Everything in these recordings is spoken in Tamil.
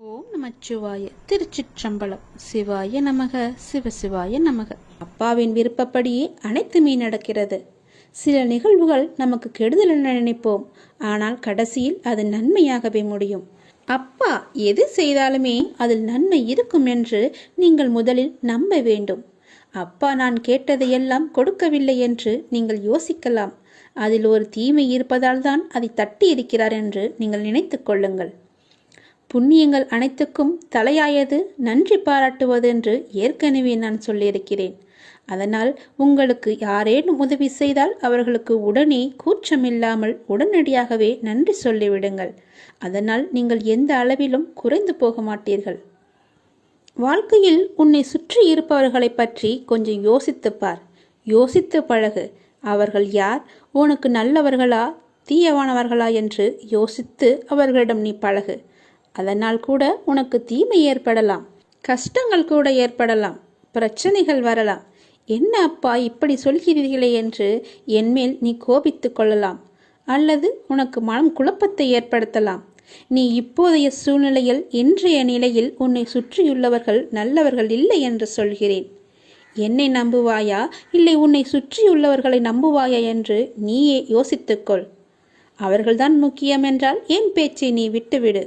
ஓம் நமச்சிவாய. திருச்சிற்றம்பலம். சிவாய நமக. சிவசிவாய நமக. அப்பாவின் விருப்பப்படியே அனைத்துமே நடக்கிறது. சில நிகழ்வுகள் நமக்கு கெடுதல் என நினைப்போம். ஆனால் கடைசியில் அது நன்மையாகவே முடியும். அப்பா எது செய்தாலுமே அதில் நன்மை இருக்கும் என்று நீங்கள் முதலில் நம்ப வேண்டும். அப்பா நான் கேட்டதையெல்லாம் கொடுக்கவில்லை என்று நீங்கள் யோசிக்கலாம். அதில் ஒரு தீமை இருப்பதால் தான் அதை தட்டி இருக்கிறார் என்று நீங்கள் நினைத்துக் கொள்ளுங்கள். புண்ணியங்கள் அனைத்துக்கும் தலையாயது நன்றி பாராட்டுவது என்று ஏற்கனவே நான் சொல்லியிருக்கிறேன். அதனால் உங்களுக்கு யாரேனும் உதவி செய்தால் அவர்களுக்கு உடனே கூச்சமில்லாமல் உடனடியாகவே நன்றி சொல்லிவிடுங்கள். அதனால் நீங்கள் எந்த அளவிலும் குறைந்து போக மாட்டீர்கள். வாழ்க்கையில் உன்னை சுற்றி இருப்பவர்களை பற்றி கொஞ்சம் யோசித்துப் பார். யோசித்து பழகு அவர்கள் யார்? உனக்கு நல்லவர்களா தீயவானவர்களா என்று யோசித்து அவர்களிடம் நீ பழகு. அதனால் கூட உனக்கு தீமை ஏற்படலாம் கஷ்டங்கள் கூட ஏற்படலாம் பிரச்சனைகள் வரலாம். என்ன அப்பா இப்படி சொல்கிறீர்களே என்று என்மேல் நீ கோபித்து கொள்ளலாம் அல்லது உனக்கு மனம் குழப்பத்தை ஏற்படுத்தலாம். நீ இப்போதைய சூழ்நிலையில் இன்றைய நிலையில் உன்னை சுற்றியுள்ளவர்கள் நல்லவர்கள் இல்லை என்று சொல்கிறேன். என்னை நம்புவாயா? இல்லை உன்னை சுற்றியுள்ளவர்களை நம்புவாயா என்று நீயே யோசித்துக்கொள் அவர்கள்தான் முக்கியம் என்றால் என் பேச்சை நீ விட்டுவிடு?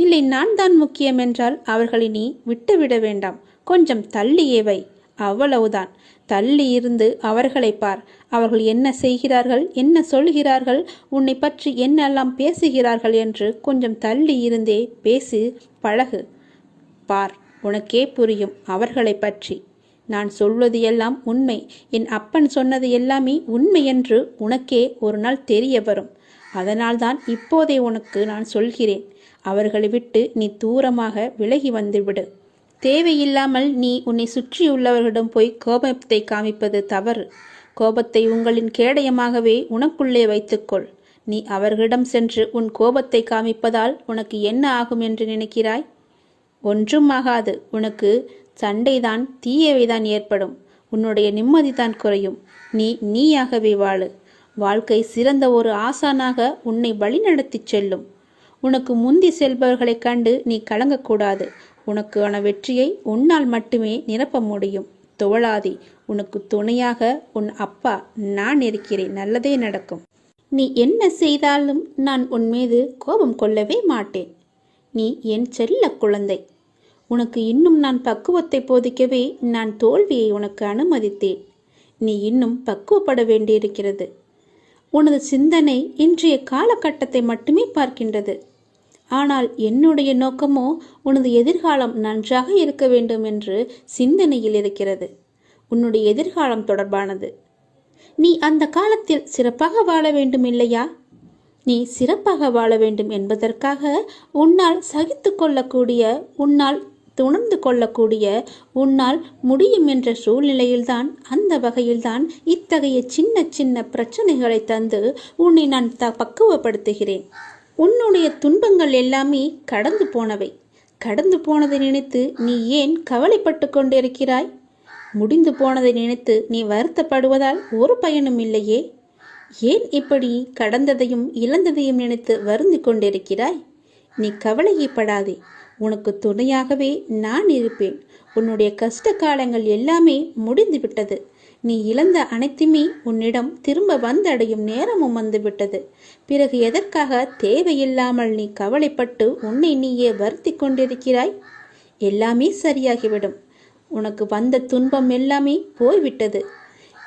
இல்லை நான் தான் முக்கியம் என்றால் அவர்களை நீ விட்டுவிட வேண்டாம். கொஞ்சம் தள்ளியே வை. அவ்வளவுதான். தள்ளி இருந்து அவர்களை பார். அவர்கள் என்ன செய்கிறார்கள் என்ன சொல்கிறார்கள் உன்னை பற்றி என்னெல்லாம் பேசுகிறார்கள் என்று கொஞ்சம் தள்ளி இருந்தே பேசி பழகு. பார் உனக்கே புரியும் அவர்களை பற்றி. நான் சொல்வது எல்லாம் உண்மை. என் அப்பன் சொன்னது எல்லாமே உண்மை என்று உனக்கே ஒரு நாள் தெரிய வரும். அதனால்தான் இப்போதே உனக்கு நான் சொல்கிறேன். அவர்களை விட்டு நீ தூரமாக விலகி வந்துவிடு. தேவையில்லாமல் நீ உன்னை சுற்றியுள்ளவர்களிடம் போய் கோபத்தை காமிப்பது தவறு. கோபத்தை உங்களின் கேடயமாகவே உனக்குள்ளே வைத்துக்கொள். நீ அவர்களிடம் சென்று உன் கோபத்தை காமிப்பதால் உனக்கு என்ன ஆகும் என்று நினைக்கிறாய்? ஒன்றும் ஆகாது உனக்கு சண்டைதான் தீயவைதான் ஏற்படும். உன்னுடைய நிம்மதிதான் குறையும். நீ நீயாகவே வாழு. வாழ்க்கை சிறந்த ஒரு ஆசானாக உன்னை வழிநடத்திச் செல்லும். உனக்கு முந்தி செல்பவர்களைக் கண்டு நீ கலங்கக்கூடாது. உனக்கான வெற்றியை உன்னால் மட்டுமே நிரப்ப முடியும். துவளாதி உனக்கு துணையாக உன் அப்பா நான் இருக்கிறேன். நல்லதே நடக்கும். நீ என்ன செய்தாலும் நான் உன் மீது கோபம் கொள்ளவே மாட்டேன். நீ என் செல்ல குழந்தை. உனக்கு இன்னும் நான் பக்குவத்தை போதிக்கவே நான் தோல்வியை உனக்கு அனுமதித்தேன். நீ இன்னும் பக்குவப்பட வேண்டியிருக்கிறது. உனது சிந்தனை இன்றைய காலகட்டத்தை மட்டுமே பார்க்கின்றது. ஆனால் என்னுடைய நோக்கமோ உனது எதிர்காலம் நன்றாக இருக்க வேண்டும் என்று சிந்தனையில் இருக்கிறது. உன்னுடைய எதிர்காலம் தொடர்பானது. நீ அந்த காலத்தில் சிறப்பாக வாழ வேண்டும் இல்லையா நீ சிறப்பாக வாழ வேண்டும் என்பதற்காக உன்னால் சகித்து கொள்ளக்கூடிய உன்னால் உணர்ந்து கொள்ளக்கூடிய உன்னால் முடியும் என்ற சூழ்நிலையில்தான் அந்த வகையில்தான் இத்தகைய சின்ன சின்ன பிரச்சனைகளை தந்து உன்னை நான் த பக்குவப்படுத்துகிறேன். உன்னுடைய துன்பங்கள் எல்லாமே கடந்து போனவை. கடந்து போனதை நினைத்து நீ ஏன் கவலைப்பட்டு கொண்டிருக்கிறாய்? முடிந்து போனதை நினைத்து நீ வருத்தப்படுவதால் ஒரு பயனும் இல்லையே. ஏன் இப்படி கடந்ததையும் இழந்ததையும் நினைத்து வருந்தி கொண்டிருக்கிறாய்? நீ கவலையப்படாதே. உனக்கு துணையாகவே நான் இருப்பேன். உன்னுடைய கஷ்ட காலங்கள் எல்லாமே முடிந்துவிட்டது. நீ இழந்த அனைத்துமே உன்னிடம் திரும்ப வந்தடையும் நேரமும் வந்துவிட்டது. பிறகு எதற்காக தேவையில்லாமல் நீ கவலைப்பட்டு உன்னை நீயே வருத்தி கொண்டிருக்கிறாய்? எல்லாமே சரியாகிவிடும். உனக்கு வந்த துன்பம் எல்லாமே போய்விட்டது.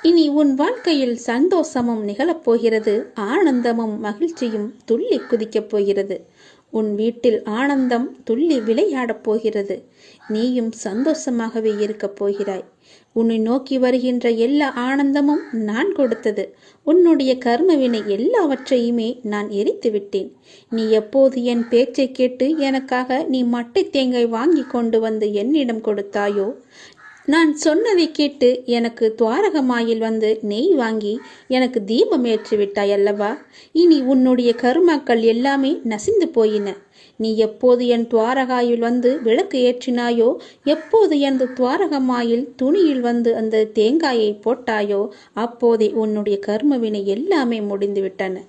இனி உன் வாழ்க்கையில் சந்தோஷமும் நிகழப்போகிறது ஆனந்தமும் மகிழ்ச்சியும் துள்ளி குதிக்கப் போகிறது. உன் வீட்டில் ஆனந்தம் துள்ளி விளையாடப் போகிறது. நீயும் சந்தோஷமாகவே இருக்கப் போகிறாய். உன்னை நோக்கி வருகின்ற எல்லா ஆனந்தமும் நான் கொடுத்தது. உன்னுடைய கர்மவினை எல்லாவற்றையுமே நான் எரித்து விட்டேன். நீ எப்போது என் பேச்சை கேட்டு எனக்காக நீ மட்டை தேங்காய் வாங்கி கொண்டு வந்து என்னிடம் கொடுத்தாயோ? நான் சொன்னதை கேட்டு எனக்கு துவாரகமாயில் வந்து நெய் வாங்கி எனக்கு தீபம் ஏற்றி அல்லவா? இனி உன்னுடைய கருமாக்கள் எல்லாமே நசிந்து போயின. நீ எப்போது என் துவாரகாயில் வந்து விளக்கு ஏற்றினாயோ எப்போது எனது துவாரகமாயில் துணியில் வந்து அந்த தேங்காயை போட்டாயோ அப்போதே உன்னுடைய கர்மவினை எல்லாமே முடிந்து விட்டன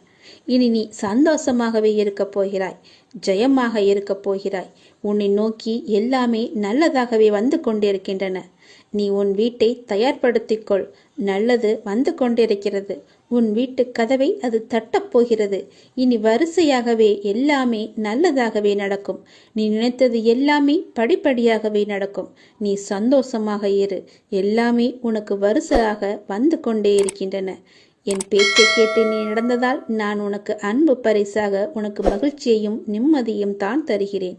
இனி நீ சந்தோஷமாகவே இருக்கப் போகிறாய் ஜெயமாக இருக்கப் போகிறாய். உன்னை நோக்கி எல்லாமே நல்லதாகவே வந்து கொண்டிருக்கின்றன. நீ உன் வீட்டை தயார்படுத்திக்கொள். நல்லது வந்து கொண்டிருக்கிறது. உன் வீட்டு கதவை அது தட்டப்போகிறது இனி வரிசையாகவே எல்லாமே நல்லதாகவே நடக்கும். நீ நினைத்தது எல்லாமே படிப்படியாகவே நடக்கும். நீ சந்தோஷமாக இரு. எல்லாமே உனக்கு வரிசையாக வந்து கொண்டே இருக்கின்றன. என் பேச்சை கேட்டு நீ நடந்ததால் நான் உனக்கு அன்பு பரிசாக உனக்கு மகிழ்ச்சியையும் நிம்மதியும் தான் தருகிறேன்.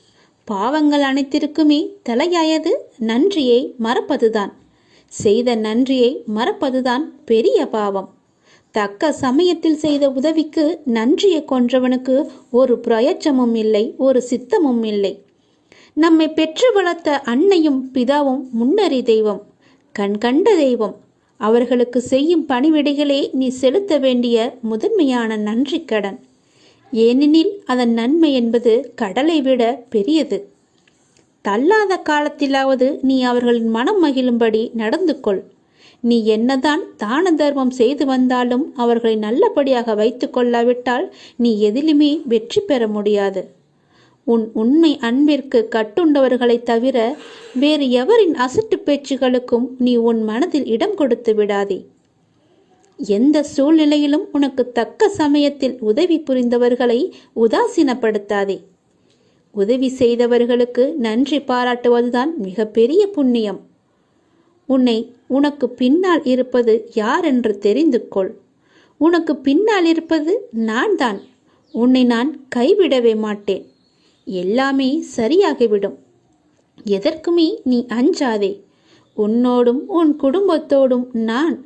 பாவங்கள் அனைத்திற்குமே தலையாயது நன்றியை மறப்பதுதான். செய்த நன்றியை மறப்பதுதான் பெரிய பாவம். தக்க சமயத்தில் செய்த உதவிக்கு நன்றியை கொன்றவனுக்கு ஒரு பிரயச்சமும் இல்லை ஒரு சித்தமும் இல்லை. நம்மை பெற்று வளர்த்த அன்னையும் பிதாவும் முன்னறி தெய்வம் கண்கண்ட தெய்வம். அவர்களுக்கு செய்யும் பணிவிடைகளே நீ செலுத்த வேண்டிய முதன்மையான நன்றி கடன் ஏனெனில் அதன் நன்மை என்பது கடலை விட பெரியது. தள்ளாத காலத்திலாவது நீ அவர்களின் மனம் மகிழும்படி நடந்து கொள். நீ என்னதான் தான தர்மம் செய்து வந்தாலும் அவர்களை நல்லபடியாக வைத்து கொள்ளாவிட்டால் நீ எதிலுமே வெற்றி பெற முடியாது. உன் உண்மை அன்பிற்கு கட்டுண்டவர்களைத் தவிர வேறு எவரின் அசட்டு பேச்சுகளுக்கும் நீ உன் மனதில் இடம் கொடுத்து விடாதே. எந்த சூழ்நிலையிலும் உனக்கு தக்க சமயத்தில் உதவி புரிந்தவர்களை உதாசீனப்படுத்தாதே. உதவி செய்தவர்களுக்கு நன்றி பாராட்டுவதுதான் மிகப்பெரிய புண்ணியம். உன்னை உனக்கு பின்னால் இருப்பது யார் என்று தெரிந்து கொள் உனக்கு பின்னால் இருப்பது நான் தான் உன்னை நான் கைவிடவே மாட்டேன். எல்லாமே சரியாகிவிடும். எதற்குமே நீ அஞ்சாதே. உன்னோடும் உன் குடும்பத்தோடும் நான்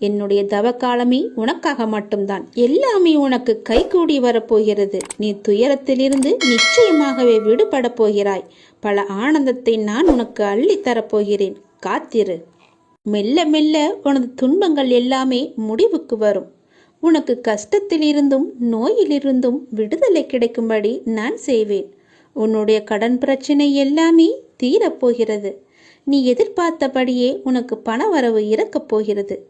என்னுடைய தவக்காலமே உனக்காக மட்டும்தான். எல்லாமே உனக்கு கைகூடி வரப்போகிறது. நீ துயரத்திலிருந்து நிச்சயமாகவே விடுபடப் போகிறாய். பல ஆனந்தத்தை நான் உனக்கு அள்ளி தரப்போகிறேன். காத்திரு. மெல்ல மெல்ல உனது துன்பங்கள் எல்லாமே முடிவுக்கு வரும். உனக்கு கஷ்டத்திலிருந்தும் நோயிலிருந்தும் விடுதலை கிடைக்கும்படி நான் செய்வேன். உன்னுடைய கடன் பிரச்சனை எல்லாமே தீரப்போகிறது நீ எதிர்பார்த்தபடியே உனக்கு பணவரவு இறக்கப் போகிறது.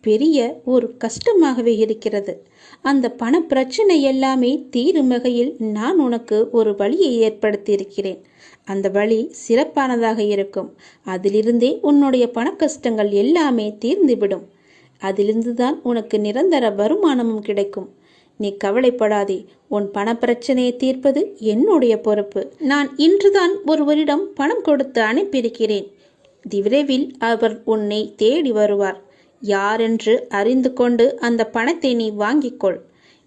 பெரிய ஒரு கஷ்டமாகவே இருக்கிறது. அந்த பண பிரச்சனை எல்லாமே தீரும் வகையில் நான் உனக்கு ஒரு வழியை ஏற்படுத்தியிருக்கிறேன். அந்த வழி சிறப்பானதாக இருக்கும். அதிலிருந்தே உன்னுடைய பண கஷ்டங்கள் எல்லாமே தீர்ந்துவிடும். அதிலிருந்துதான் உனக்கு நிரந்தர வருமானமும் கிடைக்கும். நீ கவலைப்படாதே. உன் பணப்பிரச்சனையை தீர்ப்பது என்னுடைய பொறுப்பு. நான் இன்றுதான் ஒருவரிடம் பணம் கொடுத்து அனுப்பியிருக்கிறேன். விரைவில் அவர் உன்னை தேடி வருவார். யாரென்று அறிந்து கொண்டு அந்த பணத்தை நீ வாங்கிக்கொள்.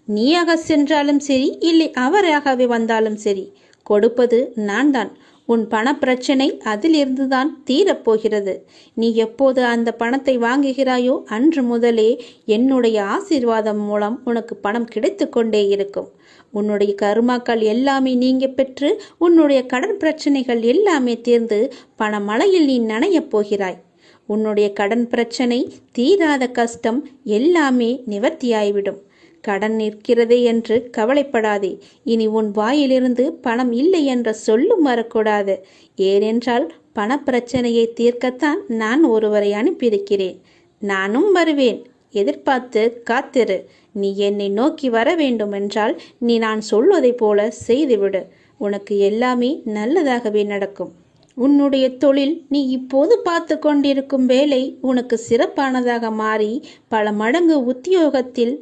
நீயாக சென்றாலும் சரி இல்லை அவராகவே வந்தாலும் சரி கொடுப்பது நான் தான் உன் பணப்பிரச்சனை அதிலிருந்துதான் தீரப்போகிறது. நீ எப்போது அந்த பணத்தை வாங்குகிறாயோ அன்று முதலே என்னுடைய ஆசீர்வாதம் மூலம் உனக்கு பணம் கிடைத்து கொண்டே இருக்கும். உன்னுடைய கருமாக்கள் எல்லாமே நீங்க பெற்று உன்னுடைய கடன் பிரச்சனைகள் எல்லாமே தீர்ந்து பணமழையில் நீ நனையப் போகிறாய். உன்னுடைய கடன் பிரச்சனை தீராத கஷ்டம் எல்லாமே நிவர்த்தியாய்விடும். கடன் நிற்கிறதே என்று கவலைப்படாதே. இனி உன் வாயிலிருந்து பணம் இல்லை என்ற சொல்லும் வரக்கூடாது. ஏனென்றால் பணப்பிரச்சனையை தீர்க்கத்தான் நான் ஒருவரை அனுப்பியிருக்கிறேன். நானும் வருவேன். எதிர்பார்த்து காத்திரு. நீ என்னை நோக்கி வர வேண்டுமென்றால் நீ நான் சொல்வதைப் போல செய்துவிடு. உனக்கு எல்லாமே நல்லதாகவே நடக்கும். உன்னுடைய தொழில் நீ இப்போது பார்த்து கொண்டிருக்கும் வேலை உனக்கு சிறப்பானதாக மாறி பல மடங்கு உத்தியோகத்தில்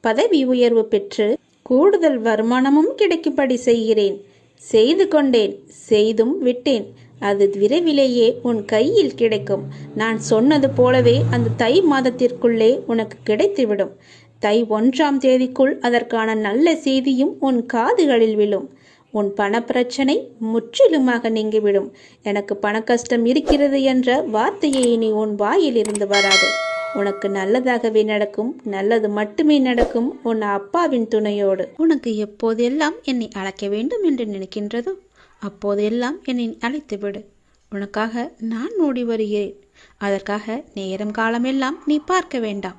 பதவி உயர்வு பெற்று கூடுதல் வருமானமும் கிடைக்கும்படி செய்கிறேன். செய்து கொண்டேன் செய்தும் விட்டேன். அது விரைவிலேயே உன் கையில் கிடைக்கும். நான் சொன்னது போலவே அந்த தை மாதத்திற்குள்ளே உனக்கு கிடைத்துவிடும். தை ஒன்றாம் தேதிக்குள் அதற்கான நல்ல செய்தியும் உன் காதுகளில் விழும். உன் பணப்பிரச்சனை முற்றிலுமாக நீங்கிவிடும். எனக்கு பணக்கஷ்டம் இருக்கிறது என்ற வார்த்தையை இனி உன் வாயில் இருந்து வராது. உனக்கு நல்லதாகவே நடக்கும் நல்லது மட்டுமே நடக்கும் உன் அப்பாவின் துணையோடு. உனக்கு எப்போதெல்லாம் என்னை அழைக்க வேண்டும் என்று நினைக்கின்றதோ அப்போதெல்லாம் என்னை அழைத்து விடு உனக்காக நான் ஓடி வருகிறேன். அதற்காக நேரம் காலமெல்லாம் நீ பார்க்க வேண்டாம்.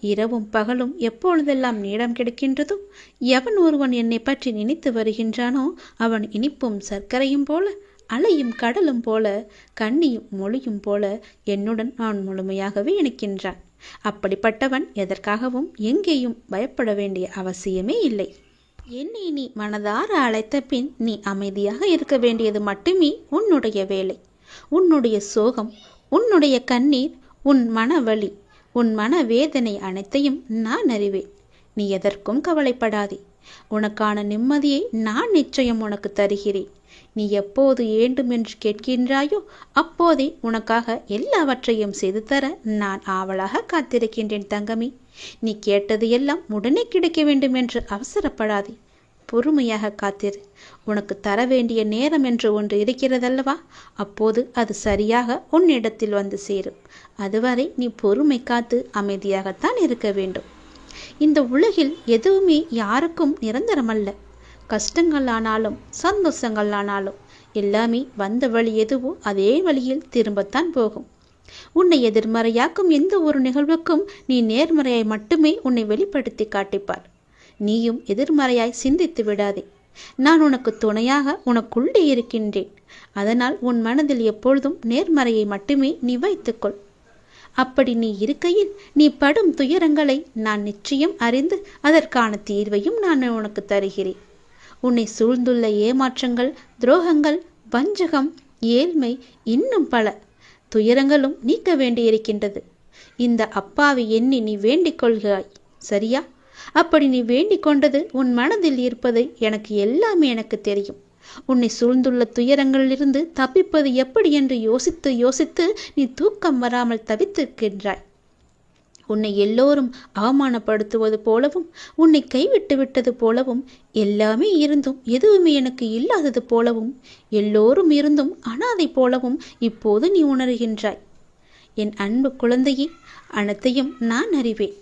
இரவும் பகலும் எப்பொழுதெல்லாம் நீடம் கிடைக்கின்றதோ எவன் ஒருவன் என்னை பற்றி நினைத்து வருகின்றானோ அவன் இனிப்பும் சர்க்கரையும் போல அலையும் கடலும் போல கண்ணியும் மொழியும் போல என்னுடன் அவன் முழுமையாகவே இணைக்கின்றான். அப்படிப்பட்டவன் எதற்காகவும் எங்கேயும் பயப்பட வேண்டிய அவசியமே இல்லை. என்னை நீ மனதார அழைத்த பின் நீ அமைதியாக இருக்க வேண்டியது மட்டுமே உன்னுடைய வேலை. உன்னுடைய சோகம் உன்னுடைய கண்ணீர் உன் மனவழி. உன் மன வேதனை அனைத்தையும் நான் அறிவேன். நீ எதற்கும் கவலைப்படாதே. உனக்கான நிம்மதியை நான் நிச்சயம் உனக்கு தருகிறேன். நீ எப்போது வேண்டும் என்று கேட்கின்றாயோ அப்போதே உனக்காக எல்லாவற்றையும் செய்து தர நான் ஆவலாக காத்திருக்கின்றேன் தங்கமி. நீ கேட்டது எல்லாம் உடனே கிடைக்க வேண்டும் என்று அவசரப்படாதே. பொறுமையாக காத்திரு. உனக்கு தர வேண்டிய நேரம் என்று ஒன்று இருக்கிறதல்லவா? அப்போது அது சரியாக உன்னிடத்தில் வந்து சேரும். அதுவரை நீ பொறுமை காத்து அமைதியாகத்தான் இருக்க வேண்டும். இந்த உலகில் எதுவுமே யாருக்கும் நிரந்தரமல்ல. கஷ்டங்கள் ஆனாலும் சந்தோஷங்கள் ஆனாலும் எல்லாமே வந்த வழி எதுவோ அதே வழியில் திரும்பத்தான் போகும். உன்னை எதிர்மறையாக்கும் எந்த ஒரு நிகழ்வுக்கும் நீ நேர்மறையை மட்டுமே உன்னை வெளிப்படுத்தி காட்டிப்பார். நீயும் எதிர்மறையாய் சிந்தித்து விடாதே. நான் உனக்கு துணையாக உனக்குள்ளே இருக்கின்றேன். அதனால் உன் மனதில் எப்பொழுதும் நேர்மறையை மட்டுமே நீ வைத்துக்கொள். அப்படி நீ இருக்கையில் நீ படும் துயரங்களை நான் நிச்சயம் அறிந்து அதற்கான தீர்வையும் நான் உனக்கு தருகிறேன். உன்னை சூழ்ந்துள்ள ஏமாற்றங்கள் துரோகங்கள் வஞ்சகம் ஏழ்மை இன்னும் பல துயரங்களும் நீக்க வேண்டியிருக்கின்றது. இந்த அப்பாவை எண்ணி நீ வேண்டிக் கொள்கிறாய் சரியா? அப்படி நீ வேண்டிக் கொண்டது உன் மனதில் இருப்பது எனக்கு எல்லாமே எனக்கு தெரியும். உன்னை சூழ்ந்துள்ள துயரங்களிலிருந்து தப்பிப்பது எப்படி என்று யோசித்து யோசித்து நீ தூக்கம் வராமல் தவித்திருக்கின்றாய். உன்னை எல்லோரும் அவமானப்படுத்துவது போலவும் உன்னை கைவிட்டு விட்டது போலவும் எல்லாமே இருந்தும் எதுவுமே எனக்கு இல்லாதது போலவும் எல்லோரும் இருந்தும் அனாதை போலவும் இப்போது நீ உணர்கின்றாய். என் அன்பு குழந்தையே அனைத்தையும் நான் அறிவேன்.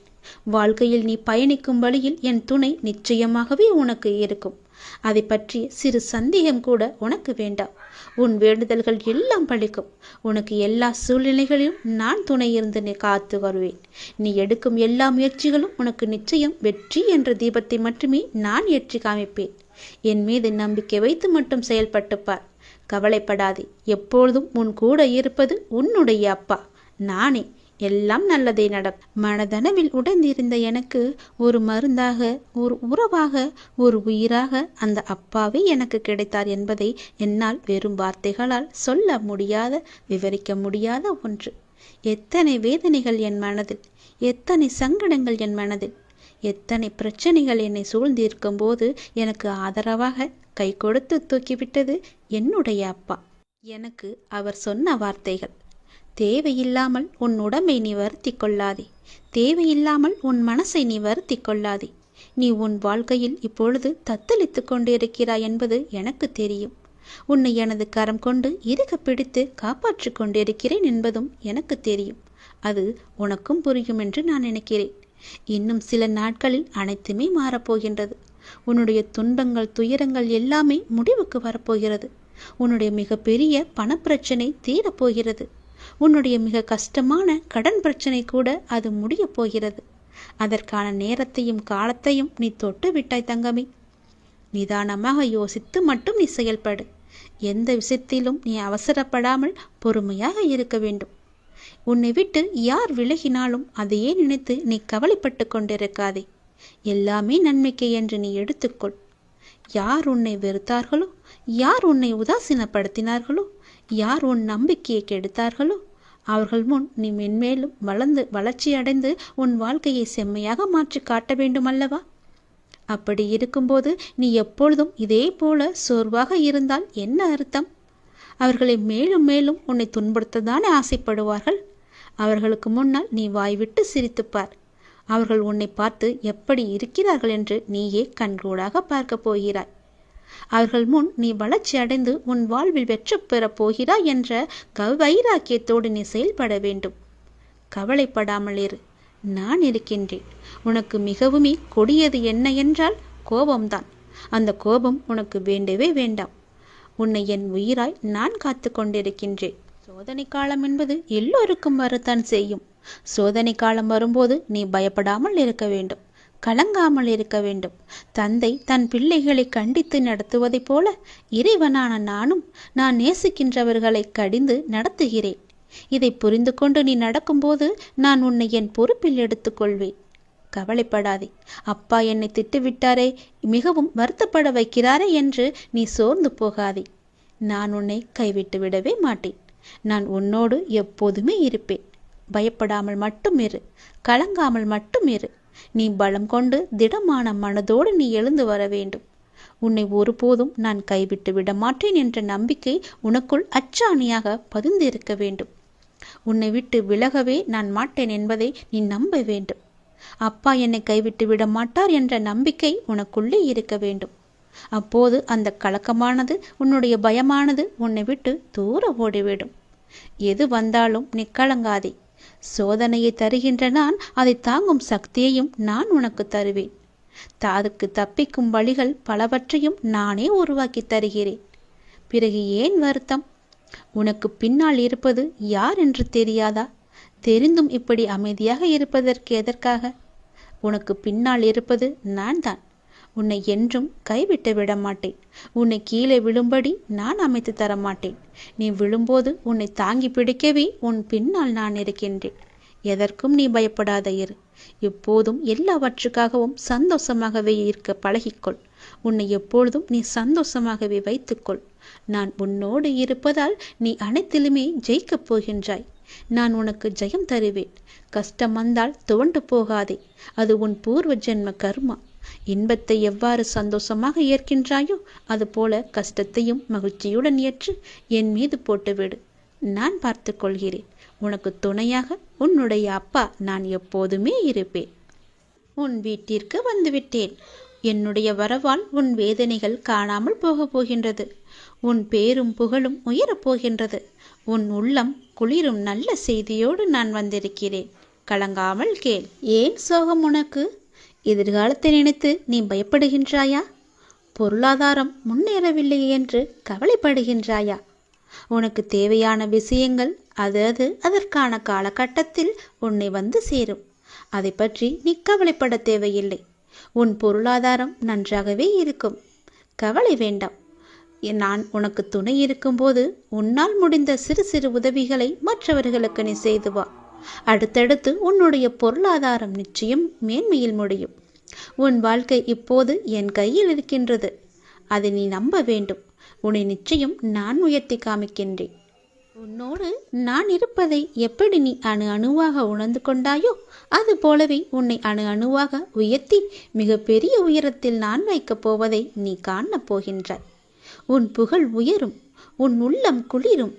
வாழ்க்கையில் நீ பயணிக்கும் வழியில் என் துணை நிச்சயமாகவே உனக்கு இருக்கும். அதை பற்றி சிறு சந்தேகம் கூட உனக்கு வேண்டாம். உன் வேண்டுதல்கள் எல்லாம் பழிக்கும். உனக்கு எல்லா சூழ்நிலைகளிலும் நான் துணை இருந்து நீ காத்து வருவேன். நீ எடுக்கும் எல்லா முயற்சிகளும் உனக்கு நிச்சயம் வெற்றி என்ற தீபத்தை மட்டுமே நான் ஏற்றி காமிப்பேன். என் மீது நம்பிக்கை வைத்து மட்டும் செயல்பட்டுப்பார். கவலைப்படாதே. எப்பொழுதும் உன் கூட இருப்பது உன்னுடைய அப்பா. நானே எல்லாம் நல்லதே நடக்கும் மனதனவில் உடைந்திருந்த எனக்கு ஒரு மருந்தாக ஒரு உறவாக ஒரு உயிராக அந்த அப்பாவே எனக்கு கிடைத்தார் என்பதை என்னால் வெறும் வார்த்தைகளால் சொல்ல முடியாத விவரிக்க முடியாத ஒன்று. எத்தனை வேதனைகள் என் மனதில் எத்தனை சங்கடங்கள் என் மனதில் எத்தனை பிரச்சனைகள் என்னை சூழ்ந்திருக்கும் போது எனக்கு ஆதரவாக கை கொடுத்து தூக்கிவிட்டது என்னுடைய அப்பா. எனக்கு அவர் சொன்ன வார்த்தைகள் தேவையில்லாமல் உன் உடம்பை நீ வருத்தி கொள்ளாதே. தேவையில்லாமல் உன் மனசை நீ வருத்தி கொள்ளாதே. நீ உன் வாழ்க்கையில் இப்பொழுது தத்தளித்து கொண்டிருக்கிறாய் என்பது எனக்கு தெரியும். உன்னை எனது கரம் கொண்டு இருக பிடித்து காப்பாற்றி கொண்டிருக்கிறேன் என்பதும் எனக்கு தெரியும். அது உனக்கும் புரியும் என்று நான் நினைக்கிறேன். இன்னும் சில நாட்களில் அனைத்துமே மாறப்போகின்றது. உன்னுடைய துன்பங்கள் துயரங்கள் எல்லாமே முடிவுக்கு வரப்போகிறது. உன்னுடைய மிகப்பெரிய பணப்பிரச்சனை தீரப்போகிறது. உன்னுடைய மிக கஷ்டமான கடன் பிரச்சனை கூட அது முடியப் போகிறது. அதற்கான நேரத்தையும் காலத்தையும் நீ தொட்டு விட்டாய் தங்கமே. நிதானமாக யோசித்து மட்டும் நீ செயல்படு. எந்த விஷயத்திலும் நீ அவசரப்படாமல் பொறுமையாக இருக்க வேண்டும். உன்னை விட்டு யார் விலகினாலும் அதையே நினைத்து நீ கவலைப்பட்டு கொண்டிருக்காதே. எல்லாமே நன்மைக்கு என்று நீ எடுத்துக்கொள். யார் உன்னை வெறுத்தார்களோ யார் உன்னை உதாசீனப்படுத்தினார்களோ யார் உன் நம்பிக்கையை கெடுத்தார்களோ அவர்கள் முன் நீ மென்மேலும் வளர்ந்து வளர்ச்சி அடைந்து உன் வாழ்க்கையை செம்மையாக மாற்றி காட்ட வேண்டுமல்லவா? அப்படி இருக்கும்போது நீ எப்பொழுதும் இதே போல சோர்வாக இருந்தால் என்ன அர்த்தம்? அவர்களை மேலும் மேலும் உன்னை துன்புறுத்ததானே ஆசைப்படுவார்கள்? அவர்களுக்கு முன்னால் நீ வாய்விட்டு சிரித்துப்பார். அவர்கள் உன்னை பார்த்து எப்படி இருக்கிறார்கள்? என்று நீயே கண்கூடாக பார்க்கப் போகிறாய். அவர்கள் முன் நீ வளர்ச்சி அடைந்து உன் வாழ்வில் வெற்றி பெறப் போகிறாய் என்ற வைராக்கியத்தோடு நீ செயல்பட வேண்டும். கவலைப்படாமல் இரு. நான் இருக்கின்றேன். உனக்கு மிகவுமே கொடியது என்ன என்றால் கோபம்தான். அந்த கோபம் உனக்கு வேண்டவே வேண்டாம். உன்னை என் உயிராய் நான் காத்து கொண்டிருக்கின்றேன். சோதனை காலம் என்பது எல்லோருக்கும் வரத்தான் செய்யும். சோதனை காலம் வரும்போது நீ பயப்படாமல் இருக்க வேண்டும். கலங்காமல் இருக்க வேண்டும். தந்தை தன் பிள்ளைகளை கண்டித்து நடத்துவதைப் போல இறைவனான நானும் நான் நேசிக்கின்றவர்களை கடிந்து நடத்துகிறேன். இதை புரிந்து கொண்டு நீ நடக்கும்போது நான் உன்னை என் பொறுப்பில் எடுத்துக்கொள்வேன். கவலைப்படாதே. அப்பா என்னை திட்டுவிட்டாரே மிகவும் வருத்தப்பட வைக்கிறாரே என்று நீ சோர்ந்து போகாதே. நான் உன்னை கைவிட்டு விடவே மாட்டேன். நான் உன்னோடு எப்போதுமே இருப்பேன். பயப்படாமல் மட்டும் இரு. கலங்காமல் மட்டும் இரு. நீ பலம் கொண்டு திடமான மனதோடு நீ எழுந்து வர வேண்டும். உன்னை ஒருபோதும் நான் கைவிட்டு விட மாட்டேன் என்ற நம்பிக்கை உனக்குள் அச்சாணியாக பதிந்திருக்க வேண்டும். உன்னை விட்டு விலகவே நான் மாட்டேன் என்பதை நீ நம்ப வேண்டும். அப்பா என்னை கைவிட்டு விட மாட்டார் என்ற நம்பிக்கை உனக்குள்ளே இருக்க வேண்டும். அப்போது அந்த கலக்கமானது உன்னுடைய பயமானது உன்னை விட்டு தூர ஓடிவிடும். எது வந்தாலும் நீ கலங்காதே. சோதனையை தருகின்ற நான் அதை தாங்கும் சக்தியையும் நான் உனக்கு தருவேன். தாதுக்கு தப்பிக்கும் வழிகள் பலவற்றையும் நானே உருவாக்கி தருகிறேன். பிறகு ஏன் வருத்தம்? உனக்கு பின்னால் இருப்பது யார் என்று தெரியாதா? தெரிந்தும் இப்படி அமைதியாக இருப்பதற்கு எதற்காக? உனக்கு பின்னால் இருப்பது நான் தான் உன்னை என்றும் கைவிட்டு விட மாட்டேன் உன்னை கீழே விழும்படி நான் அமைத்து தர மாட்டேன் நீ விழும்போது உன்னை தாங்கி பிடிக்கவே உன் பின்னால் நான் இருக்கின்றேன். எதற்கும் நீ பயப்படாத இரு. எப்போதும் எல்லாவற்றுக்காகவும் சந்தோஷமாகவே இருக்க பழகிக்கொள். உன்னை எப்பொழுதும் நீ சந்தோஷமாகவே வைத்துக்கொள். நான் உன்னோடு இருப்பதால் நீ அனைத்திலுமே ஜெயிக்கப் போகின்றாய். நான் உனக்கு ஜெயம் தருவேன். கஷ்டம் வந்தால் துவண்டு போகாதே. அது உன் பூர்வ ஜென்ம கர்மா. இன்பத்தை எவ்வாறு சந்தோஷமாக ஏற்கின்றாயோ அதுபோல கஷ்டத்தையும் மகிழ்ச்சியுடன் ஏற்று என் மீது போட்டுவிடு நான் பார்த்து கொள்கிறேன். உனக்கு துணையாக உன்னுடைய அப்பா நான் எப்போதுமே இருப்பேன். உன் வீட்டிற்கு வந்துவிட்டேன். என்னுடைய வரவால் உன் வேதனைகள் காணாமல் போகப் போகின்றது. உன் பேரும் புகழும் உயரப் போகின்றது. உன் உள்ளம் குளிரும் நல்ல செய்தியோடு நான் வந்திருக்கிறேன். கலங்காமல் கேள். ஏன் சோகம் உனக்கு? எதிர்காலத்தை நினைத்து நீ பயப்படுகின்றாயா? பொருளாதாரம் முன்னேறவில்லை என்று கவலைப்படுகின்றாயா? உனக்கு தேவையான விஷயங்கள் அது அது அதற்கான காலகட்டத்தில் உன்னை வந்து சேரும். அதை பற்றி நீ கவலைப்பட தேவையில்லை. உன் பொருளாதாரம் நன்றாகவே இருக்கும். கவலை வேண்டாம். நான் உனக்கு துணை இருக்கும்போது உன்னால் முடிந்த சிறு சிறு உதவிகளை மற்றவர்களுக்கு நீ செய்துவா அடுத்தடுத்து உன்னுடைய பொருளாதாரம் நிச்சயம் மேன்மையில் முடியும். உன் வாழ்க்கை இப்போது என் கையில் இருக்கின்றது. அதை நீ நம்ப வேண்டும். உன்னை நிச்சயம் நான் உயர்த்தி காமிக்கின்றேன். உன்னோடு நான் இருப்பதை எப்படி நீ அணு அணுவாக உணர்ந்து கொண்டாயோ அது போலவே உன்னை அணு அணுவாக உயர்த்தி மிகப்பெரிய உயரத்தில் நான் வைக்கப் போவதை நீ காணப் போகின்றாய். உன் புகழ் உயரும். உன் உள்ளம் குளிரும்.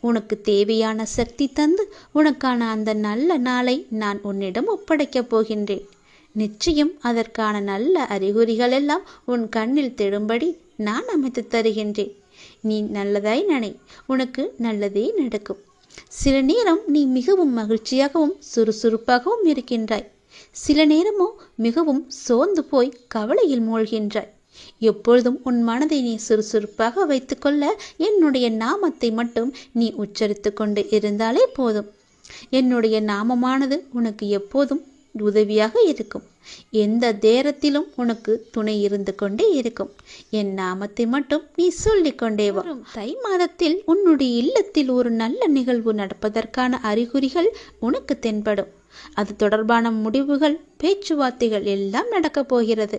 உனக்கு தேவையான சக்தி தந்து உனக்கான அந்த நல்ல நாளை நான் உன்னிடம் ஒப்படைக்கப் போகின்றேன். நிச்சயம் அதற்கான நல்ல அறிகுறிகள் எல்லாம் உன் கண்ணில் தெடும்படி நான் அமைத்து தருகின்றேன். நீ நல்லதாய் நினை உனக்கு நல்லதே நடக்கும். சில நேரம் நீ மிகவும் மகிழ்ச்சியாகவும் சுறுசுறுப்பாகவும் இருக்கின்றாய். சில நேரமோ மிகவும் சோர்ந்து போய் கவலையில் மூழ்கின்றாய். எப்பொழுதும் உன் மனதை நீ சுறுசுறுப்பாக வைத்துக்கொள்ள என்னுடைய நாமத்தை மட்டும் நீ உச்சரித்து கொண்டு இருந்தாலே போதும். என்னுடைய நாமமானது உனக்கு எப்போதும் உதவியாக இருக்கும். எந்த நேரத்திலும் உனக்கு துணை இருந்து கொண்டே இருக்கும். என் நாமத்தை மட்டும் நீ சொல்லிக் கொண்டே வரும். தை மாதத்தில் உன்னுடைய இல்லத்தில் ஒரு நல்ல நிகழ்வு நடப்பதற்கான அறிகுறிகள் உனக்கு தென்படும். அது தொடர்பான முடிவுகள் பேச்சுவார்த்தைகள் எல்லாம் நடக்கப் போகிறது.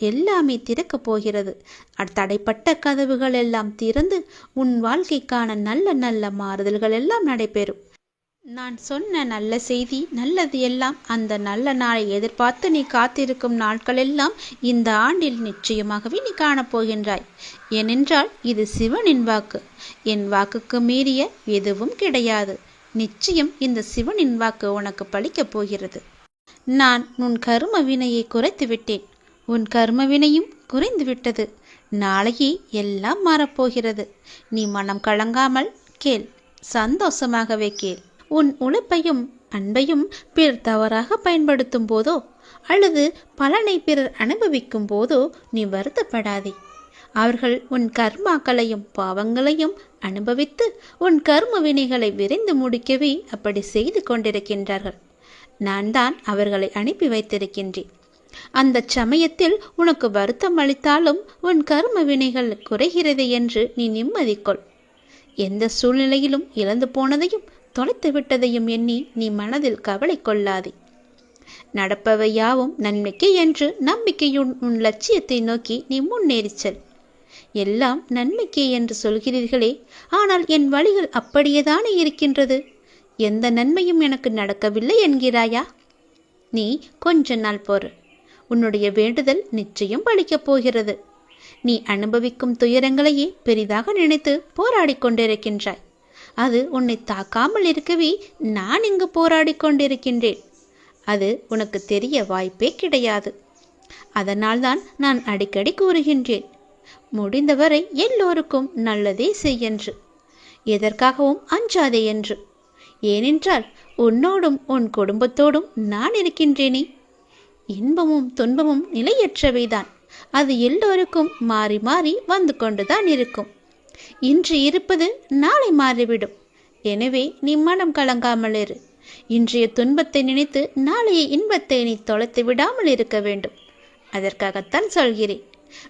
எல்லாமே திறக்கப் போகிறது. தடைப்பட்ட கதவுகள் எல்லாம் திறந்து உன் வாழ்க்கைக்கான நல்ல நல்ல மாறுதல்கள் எல்லாம் நடைபெறும். நான் சொன்ன நல்ல செய்தி நல்லது எல்லாம் அந்த நல்ல நாளை எதிர்பார்த்து நீ காத்திருக்கும் நாட்களெல்லாம் இந்த ஆண்டில் நிச்சயமாகவே நீ காணப்போகின்றாய் ஏனென்றால் இது சிவனின் வாக்கு. என் வாக்குக்கு மீறிய எதுவும் கிடையாது. நிச்சயம் இந்த சிவனின் வாக்கு உனக்கு பழிக்கப் போகிறது. நான் உன் கரும வினையை குறைத்து விட்டேன் உன் கர்ம வினையும் குறைந்து விட்டது நாளையே எல்லாம் மாறப்போகிறது. நீ மனம் கலங்காமல் கேள். சந்தோஷமாகவே கேள். உன் உழைப்பையும் அன்பையும் பிறர் தவறாக பயன்படுத்தும் போதோ அல்லது பலனை பிறர் அனுபவிக்கும் போதோ நீ வருத்தப்படாதே. அவர்கள் உன் கர்மாக்களையும் பாவங்களையும் அனுபவித்து உன் கர்ம வினைகளை விரைந்து முடிக்கவே அப்படி செய்து கொண்டிருக்கின்றார்கள். நான் தான் அவர்களை அனுப்பி வைத்திருக்கின்றேன். அந்த சமயத்தில் உனக்கு வருத்தம் அளித்தாலும் உன் கர்ம வினைகள் குறைகிறது என்று நீ நிம்மதி கொள் எந்த சூழ்நிலையிலும் இழந்து போனதையும் தொலைத்து விட்டதையும் எண்ணி நீ மனதில் கவலை கொள்ளாதே. நடப்பவை யாவும் நன்மைக்கு என்று நம்பிக்கையுன் உன் லட்சியத்தை நோக்கி நீ முன்னேறிச் செல். எல்லாம் நன்மைக்கே என்று சொல்கிறீர்களே ஆனால் என் வழிகள் அப்படியேதானே இருக்கின்றது? எந்த நன்மையும் எனக்கு நடக்கவில்லை என்கிறாயா? நீ கொஞ்ச நாள் பொறு. உன்னுடைய வேண்டுதல் நிச்சயம் பலிக்கப் போகிறது. நீ அனுபவிக்கும் துயரங்களையே பெரிதாக நினைத்து போராடி கொண்டிருக்கின்றாய். அது உன்னை தாக்காமல் இருக்கவே நான் இங்கு போராடி கொண்டிருக்கின்றேன். அது உனக்கு தெரிய வாய்ப்பே கிடையாது. அதனால்தான் நான் அடிக்கடி கூறுகின்றேன். முடிந்தவரை எல்லோருக்கும் நல்லதே செய்யென்று எதற்காகவும் அஞ்சாதே என்று. ஏனென்றால் உன்னோடும் உன் குடும்பத்தோடும் நான் இருக்கின்றேனே. இன்பமும் துன்பமும் நிலையற்றவைதான். அது எல்லோருக்கும் மாறி மாறி வந்து கொண்டுதான் இருக்கும். இன்று இருப்பது நாளை மாறிவிடும். எனவே நீ மனம் கலங்காமல் இரு. இன்றைய துன்பத்தை நினைத்து நாளைய இன்பத்தை நீ தொலைத்து விடாமல் இருக்க வேண்டும். அதற்காகத்தான் சொல்கிறேன்.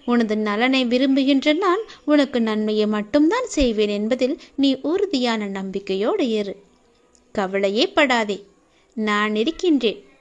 உனது நலனை விரும்புகின்ற நான் உனக்கு நன்மையை மட்டும்தான் செய்வேன் என்பதில் நீ உறுதியான நம்பிக்கையோடு இரு. கவலையே படாதே. நான் இருக்கின்றேன்.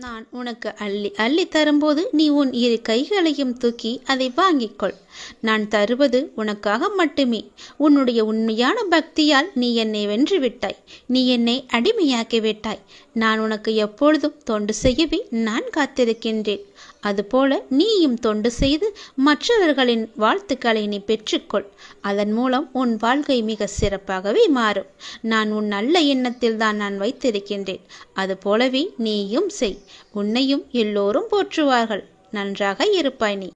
நான் உனக்கு அள்ளி அள்ளி தரும்போது நீ உன் இரு கைகளையும் தூக்கி அதை வாங்கிக்கொள். நான் தருவது உனக்காக மட்டுமே. உன்னுடைய உண்மையான பக்தியால் நீ என்னை வென்று விட்டாய். நீ என்னை அடிமையாக்கி விட்டாய். நான் உனக்கு எப்பொழுதும் தொண்டு செய்யவே நான் காத்திருக்கின்றேன். அதுபோல நீயும் தொண்டு செய்து மற்றவர்களின் வாழ்த்துக்களை நீ பெற்றுக்கொள். அதன் மூலம் உன் வாழ்க்கை மிக சிறப்பாகவே மாறும். நான் உன் நல்ல எண்ணத்தில் தான் நான் வைத்திருக்கின்றேன். அதுபோலவே நீயும் செய். உன்னையும் எல்லோரும் போற்றுவார்கள். நன்றாக இருப்பாய் நீ.